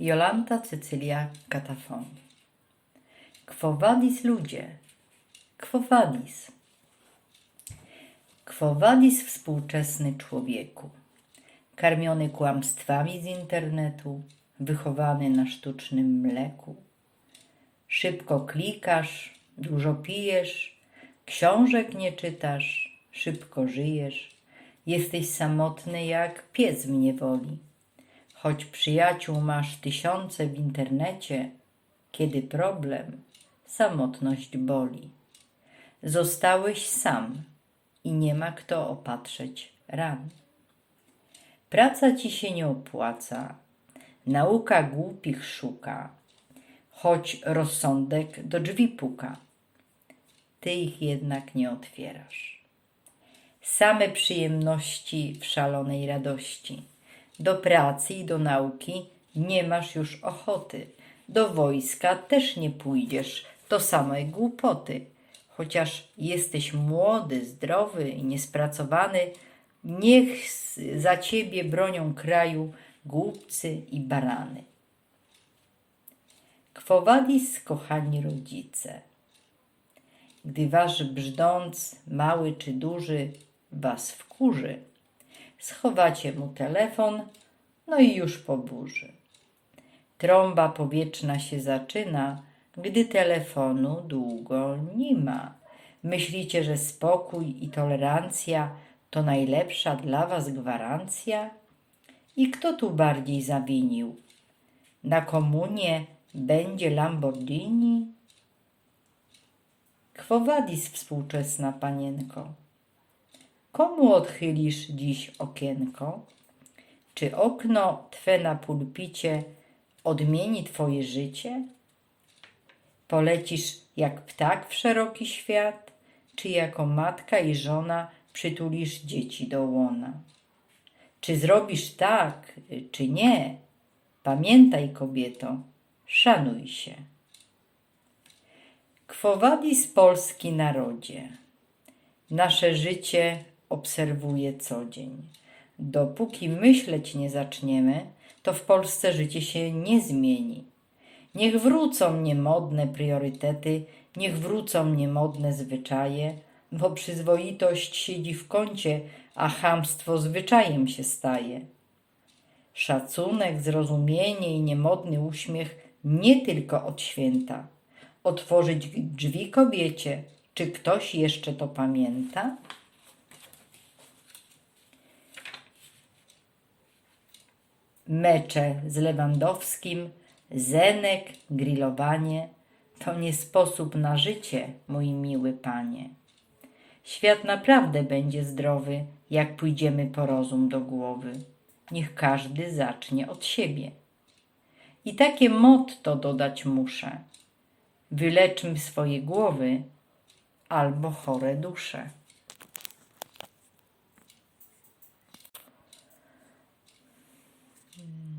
Jolanta Cecylia Katafon. Quo vadis ludzie? Quo vadis? Quo vadis współczesny człowieku? Karmiony kłamstwami z internetu, wychowany na sztucznym mleku. Szybko klikasz, dużo pijesz, książek nie czytasz, szybko żyjesz. Jesteś samotny jak pies w niewoli. Choć przyjaciół masz tysiące w internecie, kiedy problem, samotność boli. Zostałeś sam i nie ma kto opatrzeć ran. Praca ci się nie opłaca, nauka głupich szuka, choć rozsądek do drzwi puka. Ty ich jednak nie otwierasz. Same przyjemności w szalonej radości. Do pracy i do nauki nie masz już ochoty. Do wojska też nie pójdziesz, to same głupoty. Chociaż jesteś młody, zdrowy i niespracowany, niech za ciebie bronią kraju głupcy i barany. Quo vadis, kochani rodzice? Gdy wasz brzdąc, mały czy duży, was wkurzy, schowacie mu telefon, no i już po burzy. Trąba powietrzna się zaczyna, gdy telefonu długo nie ma. Myślicie, że spokój i tolerancja to najlepsza dla was gwarancja? I kto tu bardziej zawinił? Na komunie będzie Lamborghini? Quo vadis współczesna panienko? Komu odchylisz dziś okienko? Czy okno twe na pulpicie odmieni twoje życie? Polecisz jak ptak w szeroki świat, czy jako matka i żona przytulisz dzieci do łona? Czy zrobisz tak, czy nie? Pamiętaj, kobieto, szanuj się. Quo vadis Polski narodzie? Nasze życie obserwuję co dzień. Dopóki myśleć nie zaczniemy, to w Polsce życie się nie zmieni. Niech wrócą niemodne priorytety, niech wrócą niemodne zwyczaje, bo przyzwoitość siedzi w kącie, a chamstwo zwyczajem się staje. Szacunek, zrozumienie i niemodny uśmiech nie tylko od święta. Otworzyć drzwi kobiecie, czy ktoś jeszcze to pamięta? Mecze z Lewandowskim, Zenek, grillowanie to nie sposób na życie, mój miły panie. Świat naprawdę będzie zdrowy, jak pójdziemy po rozum do głowy. Niech każdy zacznie od siebie. I takie motto dodać muszę. Wyleczmy swoje głowy albo chore dusze. Mm.